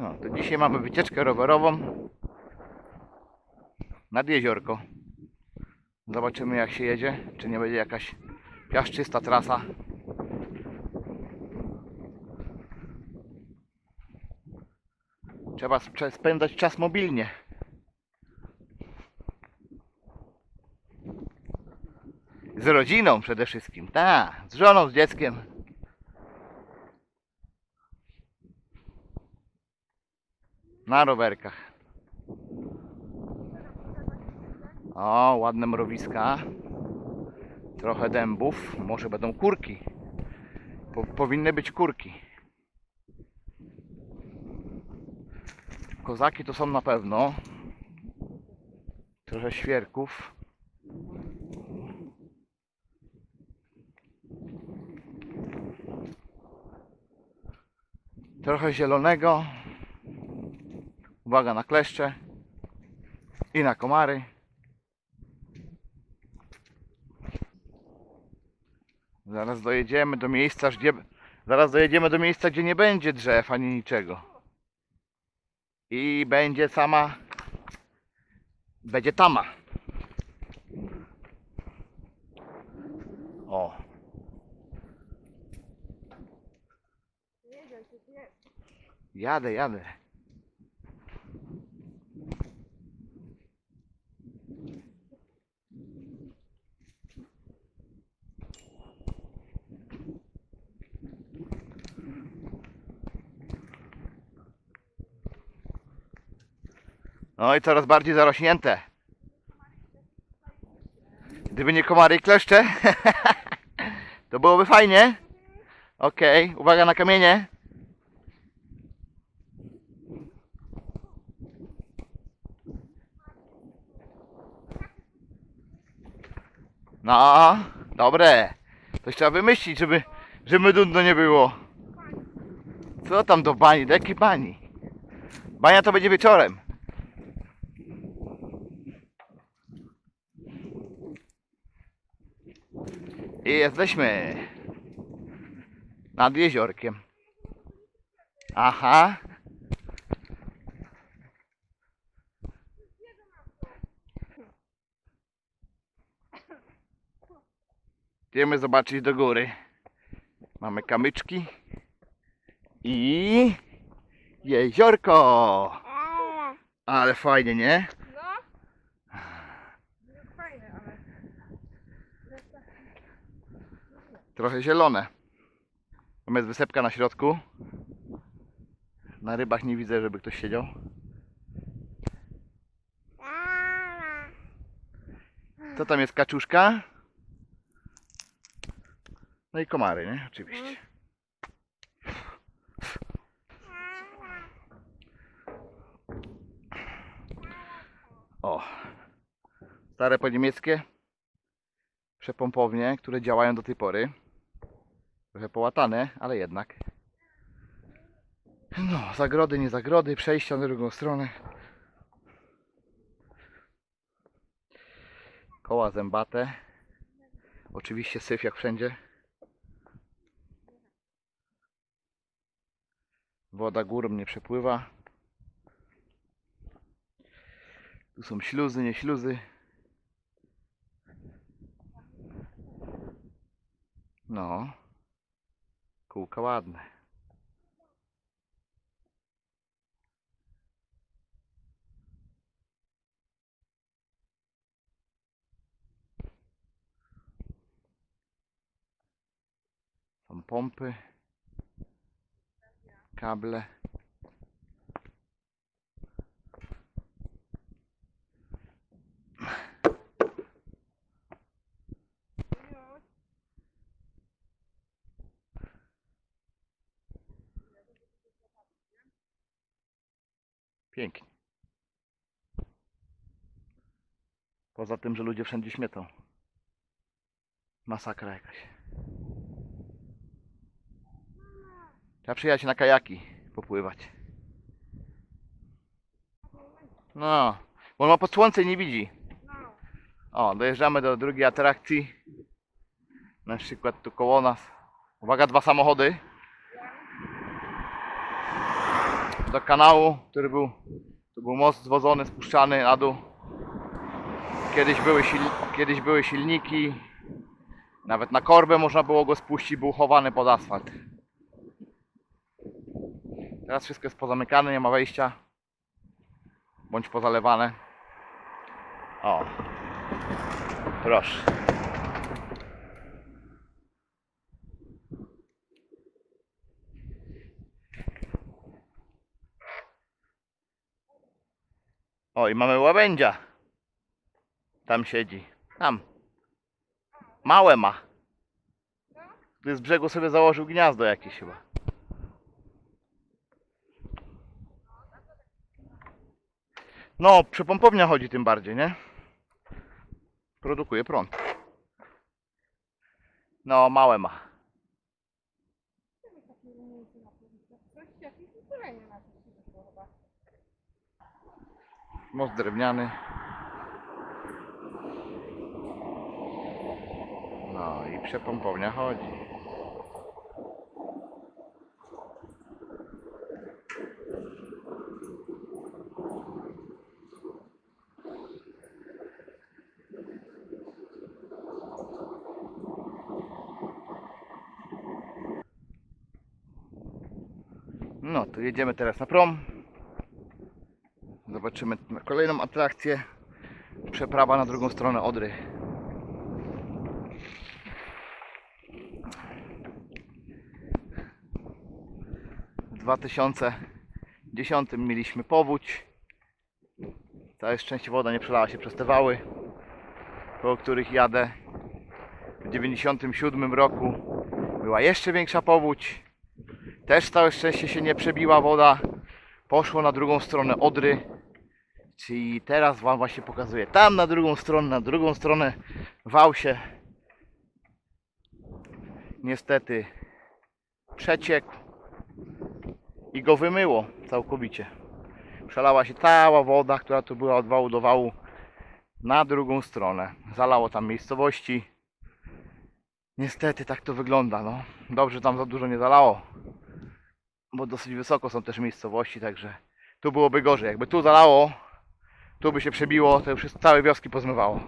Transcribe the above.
No, to dzisiaj mamy wycieczkę rowerową nad jeziorko. Zobaczymy jak się jedzie, czy nie będzie jakaś piaszczysta trasa. Trzeba sp- spędzać czas mobilnie. Z rodziną przede wszystkim. Tak, z żoną, z dzieckiem. Na rowerkach. O, ładne mrowiska. Trochę dębów. Może będą kurki. Po, powinny być kurki. Kozaki to są na pewno. Trochę świerków. Trochę zielonego. Uwaga na kleszcze. I na komary. Zaraz dojedziemy do miejsca, gdzie... Zaraz dojedziemy do miejsca, gdzie nie będzie drzew ani niczego. I będzie sama... Będzie tama. O. Jadę, jadę. No i coraz bardziej zarośnięte. Gdyby nie komary i kleszcze, to byłoby fajnie. Okej, uwaga na kamienie. No, dobre. Coś trzeba wymyślić, żeby, żeby nudno nie było. Co tam do bani? Do jakiej bani? Bania to będzie wieczorem. I jesteśmy nad jeziorkiem. Aha. Idziemy zobaczyć do góry. Mamy kamyczki i jeziorko. Ale fajnie, nie? No. Fajne, ale... Trochę zielone. Tam jest wysepka na środku. Na rybach nie widzę, żeby ktoś siedział. Co tam jest kaczuszka? No i komary, nie? Oczywiście. O. Stare po niemieckie przepompownie, które działają do tej pory. Trochę połatane, ale jednak. No, zagrody, nie zagrody, przejścia na drugą stronę. Koła zębate. Oczywiście syf jak wszędzie. Woda górą nie przepływa. Tu są śluzy, nie śluzy. No. Kółka ładne. Są pompy. Kable. Pięknie. Poza tym, że ludzie wszędzie śmiecą. Masakra jakaś. Trzeba przyjechać na kajaki, popływać. No, bo on ma pod słońce nie widzi. O, dojeżdżamy do drugiej atrakcji. Na przykład tu koło nas. Uwaga, dwa samochody. Do kanału, który był, to był most zwodzony, spuszczany na dół. Kiedyś były, kiedyś były silniki, nawet na korbę można było go spuścić, był chowany pod asfalt. Teraz wszystko jest pozamykane, nie ma wejścia. Bądź pozalewane. O. Proszę. O, i mamy łabędzia. Tam siedzi. Tam. Małe ma. Tu z brzegu sobie założył gniazdo jakieś chyba. No, przepompownia chodzi tym bardziej, nie? Produkuje prąd. No, małe ma. Coś jakieś ukulenie na to się wyszło chyba. Most drewniany. No i przepompownia chodzi. No to jedziemy teraz na prom. Zobaczymy kolejną atrakcję. Przeprawa na drugą stronę Odry. W 2010 mieliśmy powódź. Całe szczęście woda nie przelała się przez te wały, po których jadę. W 97 roku była jeszcze większa powódź. Też całe szczęście się nie przebiła woda poszło na drugą stronę Odry. Czyli teraz Wam właśnie pokazuję. Tam na drugą stronę, na drugą stronę wał się niestety przeciekł i go wymyło całkowicie. Przelała się cała woda, która tu była od wału do wału na drugą stronę. Zalało tam miejscowości. Niestety tak to wygląda. No. Dobrze tam za dużo nie zalało bo dosyć wysoko są też miejscowości, także tu byłoby gorzej. Jakby tu zalało, tu by się przebiło, to już całe wioski pozmywało.